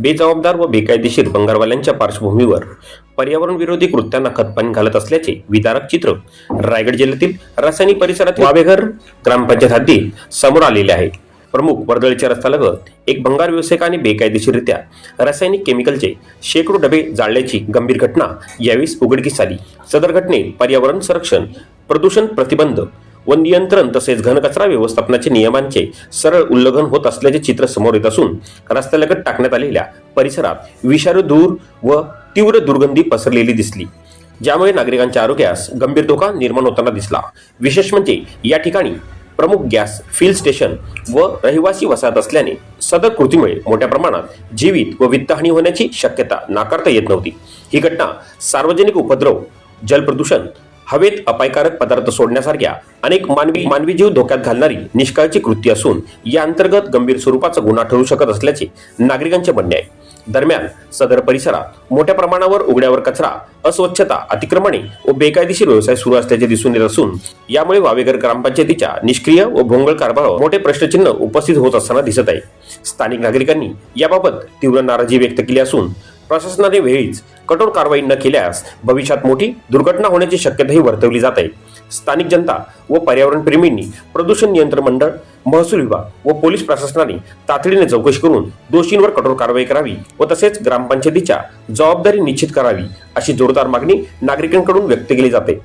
बेजबाबदार व बेकायदेशीर बंगारवाल्यांच्या पार्श्वभूमीवर पर्यावरण विरोधी कृत्यांना खतपाणी घालत असल्याचे विदारक चित्र रायगड जिल्ह्यातील रासायनिक परिसरातील वावेघर ग्रामपंचायत हद्दीत समोर आलेले आहे. प्रमुख वर्दळीच्या रस्त्यालगत एक भंगार व्यावसायिकाने बेकायदेशीररित्या रासायनिक केमिकलचे शेकडो डबे जाळल्याची गंभीर घटना यावेळी उघडकीस आली. सदर घटनेत पर्यावरण संरक्षण प्रदूषण प्रतिबंध व नियंत्रण तसेच घनकचरा व्यवस्थापनाचे नियमांचे सरळ उल्लंघन होत असल्याचे चित्र समोर येत असून रस्त्यालगत टाकण्यात आलेल्या परिसरात विषारू धूर व तीव्र दुर्गंधी पसरलेली दिसली. ज्यामुळे नागरिकांच्या आरोग्यास गंभीर धोका निर्माण होताना दिसला. विशेष म्हणजे या ठिकाणी प्रमुख गॅस फिल स्टेशन व रहिवासी वसाहत असल्याने सदर कृतीमुळे मोठ्या प्रमाणात जीवित व वित्तहानी होण्याची शक्यता नाकारता येत नव्हती. ही घटना सार्वजनिक उपद्रव जलप्रदूषण हवेत अपायकारक पदार्थ सोडण्यासारख्या अनेक मानवी मानवी जीव धोक्यात घालणारी निष्काळची कृती असून या अंतर्गत गंभीर स्वरूपाचा गुन्हा ठरू शकत असल्याचे नागरिकांचे म्हणणे आहे. दरम्यान सदर परिसरात मोठ्या प्रमाणावर उघड्यावर कचरा अस्वच्छता अतिक्रमणे व बेकायदेशीर व्यवसाय सुरू असल्याचे दिसून येत असून यामुळे वावेगर ग्रामपंचायतीच्या निष्क्रिय व भोंगळ कारभारावर मोठे प्रश्नचिन्ह उपस्थित होत असताना दिसत आहे. स्थानिक नागरिकांनी याबाबत तीव्र नाराजी व्यक्त केली असून प्रशासनाने वेळीच कठोर कारवाई न केल्यास भविष्यात मोठी दुर्घटना होण्याची शक्यताही वर्तवली जात. आहे स्थानिक जनता व पर्यावरण प्रेमींनी प्रदूषण नियंत्रण मंडळ महसूल विभाग व पोलीस प्रशासनाने तातडीने चौकशी करून दोषींवर कठोर कारवाई करावी व तसेच ग्रामपंचायतीच्या जबाबदारी निश्चित करावी अशी जोरदार मागणी नागरिकांकडून व्यक्त केली जाते.